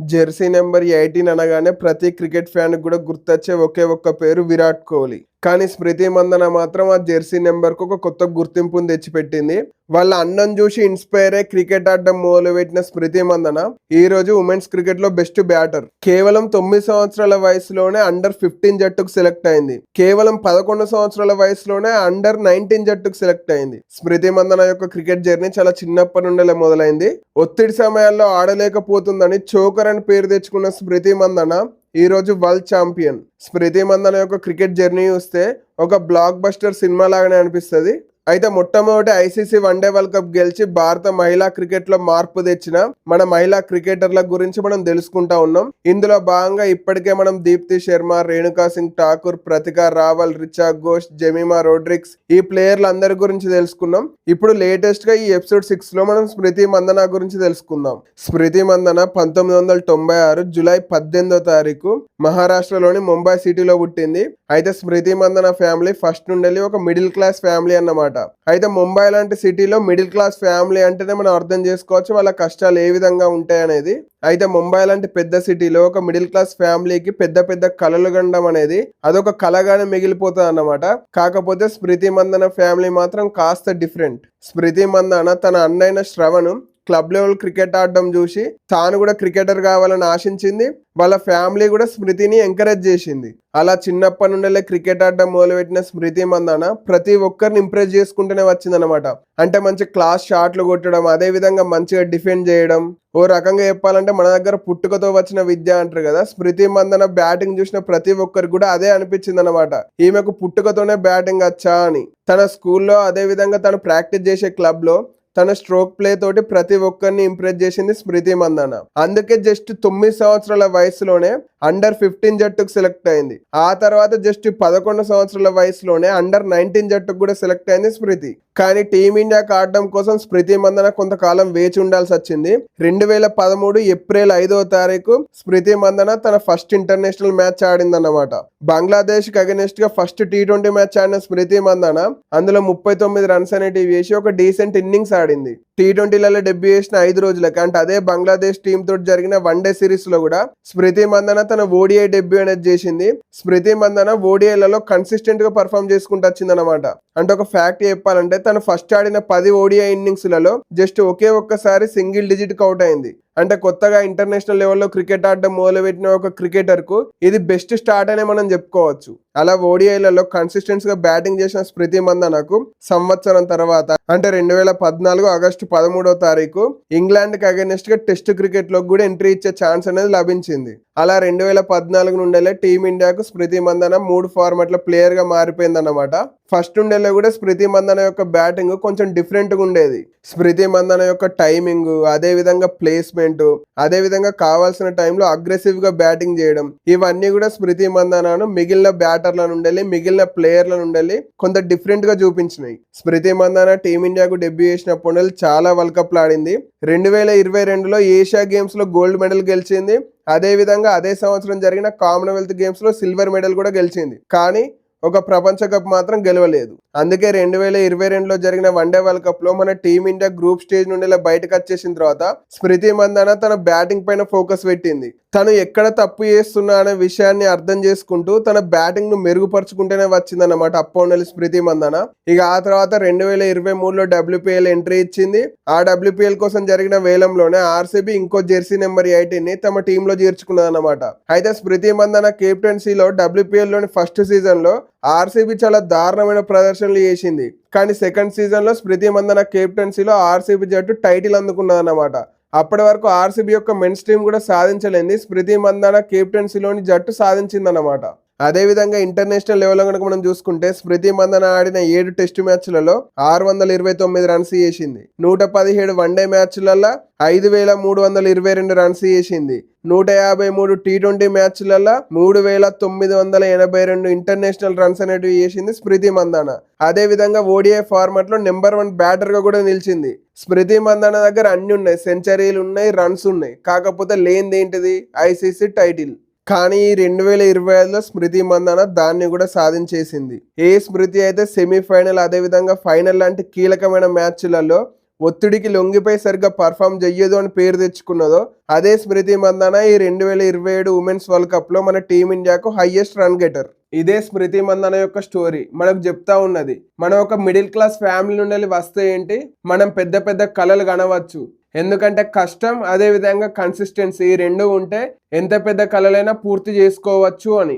Jersey number eighteen అనగానే ప్రతి cricket fan కూడా గుర్తొచ్చే ఒకే ఒక్క పేరు విరాట్ కోహ్లీ. కానీ స్మృతి మందన మాత్రం ఆ జెర్సీ నెంబర్కు ఒక కొత్త గుర్తింపును తెచ్చిపెట్టింది. వాళ్ళ అన్నం చూసి ఇన్స్పైర్ అయ్యి క్రికెట్ ఆడడం మొదలుపెట్టిన స్మృతి మందన ఈ రోజు ఉమెన్స్ క్రికెట్లో బెస్ట్ బ్యాటర్ కేవలం తొమ్మిది సంవత్సరాల వయసులోనే అండర్ ఫిఫ్టీన్ జట్టుకు సెలెక్ట్ అయింది. కేవలం పదకొండు సంవత్సరాల వయసులోనే అండర్ నైన్టీన్ జట్టుకు సెలెక్ట్ అయింది. స్మృతి మందన యొక్క క్రికెట్ జర్నీ చాలా చిన్నప్పటి నుండే మొదలైంది. ఒత్తిడి సమయాల్లో ఆడలేకపోతుందని చోకర్ అని పేరు తెచ్చుకున్న స్మృతి మందన ఈరోజు వరల్డ్ ఛాంపియన్. స్మృతి మందన యొక్క క్రికెట్ జర్నీ చూస్తే ఒక బ్లాక్ బస్టర్ సినిమా లాగానే అనిపిస్తుంది. అయితే మొట్టమొదటి ఐసీసీ వన్డే వరల్డ్ కప్ గెలిచి భారత మహిళా క్రికెట్లో మార్పు తెచ్చిన మన మహిళా క్రికెటర్ల గురించి మనం తెలుసుకుంటా ఉన్నాం. ఇందులో భాగంగా ఇప్పటికే మనం దీప్తి శర్మ రేణుకా సింగ్ ఠాకూర్ ప్రతిక రావల్ రిచా ఘోష్ జమీమా రోడ్రిక్స్ ఈ ప్లేయర్లు అందరి గురించి తెలుసుకున్నాం. ఇప్పుడు లేటెస్ట్గా ఈ ఎపిసోడ్ సిక్స్లో మనం స్మృతి మందన గురించి తెలుసుకుందాం. స్మృతి మందన పంతొమ్మిది వందల తొంభై ఆరు జూలై పద్దెనిమిదో తారీఖు మహారాష్ట్రలోని ముంబై సిటీలో పుట్టింది. అయితే స్మృతి మందన ఫ్యామిలీ ఫస్ట్ నుండి ఒక మిడిల్ క్లాస్ ఫ్యామిలీ అన్నమాట. అయితే ముంబై లాంటి సిటీలో మిడిల్ క్లాస్ ఫ్యామిలీ అంటేనే మనం అర్థం చేసుకోవచ్చు వాళ్ళ కష్టాలు ఏ విధంగా ఉంటాయి అనేది. అయితే ముంబై లాంటి పెద్ద సిటీలో ఒక మిడిల్ క్లాస్ ఫ్యామిలీకి పెద్ద పెద్ద కళలు గండం అనేది అదొక కళగానే మిగిలిపోతుంది అన్నమాట. కాకపోతే స్మృతి మందన ఫ్యామిలీ మాత్రం కాస్త డిఫరెంట్. స్మృతి మందన తన అన్నైన శ్రవణం క్లబ్ లెవెల్ క్రికెట్ ఆడడం చూసి తాను కూడా క్రికెటర్ కావాలని ఆశించింది. వాళ్ళ ఫ్యామిలీ కూడా స్మృతిని ఎంకరేజ్ చేసింది. అలా చిన్నప్పటి నుండే క్రికెట్ ఆడడం మొదలుపెట్టిన స్మృతి మందాన ప్రతి ఒక్కరిని ఇంప్రెస్ చేసుకుంటూనే వచ్చిందనమాట అంటే మంచి క్లాస్ షాట్లు కొట్టడం అదే విధంగా మంచిగా డిఫెండ్ చేయడం. ఓ రకంగా చెప్పాలంటే మన దగ్గర పుట్టుకతో వచ్చిన విద్య అంటారు కదా స్మృతి మందన బ్యాటింగ్ చూసిన ప్రతి ఒక్కరికి కూడా అదే అనిపించింది అనమాట ఈమెకు పుట్టుకతోనే బ్యాటింగ్ వచ్చా అని. తన స్కూల్లో అదే విధంగా తను ప్రాక్టీస్ చేసే క్లబ్లో తన స్ట్రోక్ ప్లే తోటి ప్రతి ఒక్కరిని ఇంప్రెస్ చేసింది స్మృతి మందన. అందుకే జస్ట్ తొమ్మిది సంవత్సరాల వయసులోనే అండర్ ఫిఫ్టీన్ జట్టుకు సెలెక్ట్ అయింది. ఆ తర్వాత జస్ట్ పదకొండు సంవత్సరాల వయసులోనే అండర్ నైన్టీన్ జట్టుకు కూడా సెలెక్ట్ అయింది స్మృతి. కానీ టీమిండియాకు ఆడడం కోసం స్మృతి మందన కొంతకాలం వేచి ఉండాల్సి వచ్చింది. రెండు వేల పదమూడు ఏప్రిల్ ఐదవ తారీఖు స్మృతి మందన తన ఫస్ట్ ఇంటర్నేషనల్ మ్యాచ్ ఆడిందన్నమాట. బంగ్లాదేశ్కి అగెనిస్ట్గా ఫస్ట్ టీ ట్వంటీ మ్యాచ్ ఆడిన స్మృతి మందన అందులో ముప్పై తొమ్మిది రన్స్ అనేటివి వేసి ఒక డీసెంట్ ఇన్నింగ్స్ ఆడింది. టీ ట్వంటీలలో డెబ్యూ చేసిన ఐదు రోజులకి అంటే అదే బంగ్లాదేశ్ టీమ్ తోటి జరిగిన వన్ డే సిరీస్లో కూడా స్మృతి మందన తన ఓడిఐ డెబ్యూ అనేది చేసింది. స్మృతి మందన ఓడిఐలలో కన్సిస్టెంట్గా పర్ఫామ్ చేసుకుంటూ వచ్చిందనమాట అంటే ఒక ఫ్యాక్ట్ చెప్పాలంటే తను ఫస్ట్ ఆడిన పది ఓడిఐ ఇన్నింగ్స్లలో జస్ట్ ఒకే ఒక్కసారి సింగిల్ డిజిట్ అవుట్ అయింది. అంటే కొత్తగా ఇంటర్నేషనల్ లెవెల్లో క్రికెట్ ఆడడం మొదలుపెట్టిన ఒక క్రికెటర్కు ఇది బెస్ట్ స్టార్ట్ అనే మనం చెప్పుకోవచ్చు. అలా ఓడిఐలలో కన్సిస్టెంట్స్గా బ్యాటింగ్ చేసిన స్మృతి మందనకు సంవత్సరం తర్వాత అంటే రెండు వేల పద్నాలుగు ఆగస్టు పదమూడో తారీఖు ఇంగ్లాండ్కి కి టెస్ట్ క్రికెట్లో కూడా ఎంట్రీ ఇచ్చే ఛాన్స్ అనేది లభించింది. అలా రెండు వేల పద్నాలుగు నుండేలే టీమిండియాకు స్మృతి మందన మూడు ఫార్మాట్ల ప్లేయర్గా మారిపోయిందన్నమాట. ఫస్ట్ ఉండేలో కూడా స్మృతి మందన యొక్క బ్యాటింగ్ కొంచెం డిఫరెంట్గా ఉండేది. స్మృతి మందన యొక్క టైమింగ్ అదే విధంగా ప్లేస్మెంట్ అదే విధంగా కావాల్సిన టైంలో అగ్రెసివ్గా బ్యాటింగ్ చేయడం. ఇవన్నీ కూడా స్మృతి మందనాను మిగిలిన బ్యాటర్ల నుండి మిగిలిన ప్లేయర్ల నుండి కొంత డిఫరెంట్గా చూపించినాయి. స్మృతి మందాన టీమిండియాకు డెబ్యూ చేసినప్పుడు చాలా వరల్డ్ కప్లు ఆడింది. రెండు వేల ఇరవై రెండులో ఏషియా గేమ్స్లో గోల్డ్ మెడల్ గెలిచింది. అదే విధంగా అదే సంవత్సరం జరిగిన కామన్వెల్త్ గేమ్స్లో సిల్వర్ మెడల్ కూడా గెలిచింది. కానీ ఒక ప్రపంచ కప్ మాత్రం గెలవలేదు. అందుకే రెండు వేల ఇరవై రెండులో జరిగిన వన్డే వరల్డ్ కప్లో మన టీమిండియా గ్రూప్ స్టేజ్ నుండి ఇలా బయటకు వచ్చేసిన తర్వాత స్మృతి మందన తన బ్యాటింగ్ పైన ఫోకస్ పెట్టింది. తను ఎక్కడ తప్పు చేస్తున్నా అనే విషయాన్ని అర్థం చేసుకుంటూ తన బ్యాటింగ్ను మెరుగుపరుచుకుంటేనే వచ్చిందన్నమాట అప్పౌండలి స్మృతి మందన. ఇక ఆ తర్వాత రెండు వేల ఇరవై మూడులో డబ్ల్యూపీఎల్ ఎంట్రీ ఇచ్చింది. ఆ డబ్ల్యూపీఎల్ కోసం జరిగిన వేలంలోనే ఆర్సీబీ ఇంకో జెర్సీ నెంబర్ ఎయిటీన్ని తమ టీంలో చేర్చుకున్నదన్నమాట. అయితే స్మృతి మందన కెప్టెన్సీలో డబ్ల్యూపీఎల్లోని ఫస్ట్ సీజన్లో ఆర్సీబీ చాలా దారుణమైన ప్రదర్శనలు చేసింది. కానీ సెకండ్ సీజన్లో స్మృతి మందన కెప్టెన్సీలో ఆర్సీబీ జట్టు టైటిల్ అందుకున్నదన్నమాట. అప్పటి వరకు ఆర్సీబీ యొక్క మెన్స్ టీం కూడా సాధించలేంది స్మృతి మందన కెప్టెన్సీలోని జట్టు సాధించిందన్నమాట. అదేవిధంగా ఇంటర్నేషనల్ లెవెల్లో కనుక మనం చూసుకుంటే స్మృతి మందన ఆడిన ఏడు టెస్ట్ మ్యాచ్లలో ఆరు వందల ఇరవై తొమ్మిది రన్స్ చేసింది. నూట పదిహేడు వన్డే మ్యాచ్లలో ఐదు వేల మూడు వందల ఇరవై రెండు రన్స్ చేసింది. నూట యాభై మూడు టీ ట్వంటీ మ్యాచ్లలో మూడు వేల తొమ్మిది వందల ఎనభై రెండు ఇంటర్నేషనల్ రన్స్ అనేటివి చేసింది స్మృతి మందాన. అదే విధంగా ఓడిఐ ఫార్మాట్లో నెంబర్ వన్ బ్యాటర్గా కూడా నిలిచింది. స్మృతి మందాన దగ్గర అన్ని ఉన్నాయి సెంచరీలు ఉన్నాయి రన్స్ ఉన్నాయి. కాకపోతే లేనిది ఏంటిది? ICC title. కానీ రెండు వేల ఇరవై ఐదులో స్మృతి మందన దాన్ని కూడా సాధించేసింది. ఏ స్మృతి అయితే సెమీఫైనల్ అదేవిధంగా ఫైనల్ లాంటి కీలకమైన మ్యాచ్లలో ఒత్తిడికి లొంగిపోయి సరిగ్గా పర్ఫామ్ చెయ్యదు అని పేరు తెచ్చుకున్నదో అదే స్మృతి మందన ఈ రెండు వేల ఇరవై ఏడు ఉమెన్స్ వరల్డ్ కప్లో మన టీమిండియాకు హైయెస్ట్ రన్ గెటర్. ఇదే స్మృతి మందన యొక్క స్టోరీ. మనకు చెప్తా ఉన్నది మనం ఒక మిడిల్ క్లాస్ ఫ్యామిలీ నుండి వస్తే ఏంటి మనం పెద్ద పెద్ద కళలు కనవచ్చు. ఎందుకంటే కష్టం అదే విధంగా కన్సిస్టెన్సీ ఈ రెండు ఉంటే ఎంత పెద్ద కళలైనా పూర్తి చేసుకోవచ్చు అని.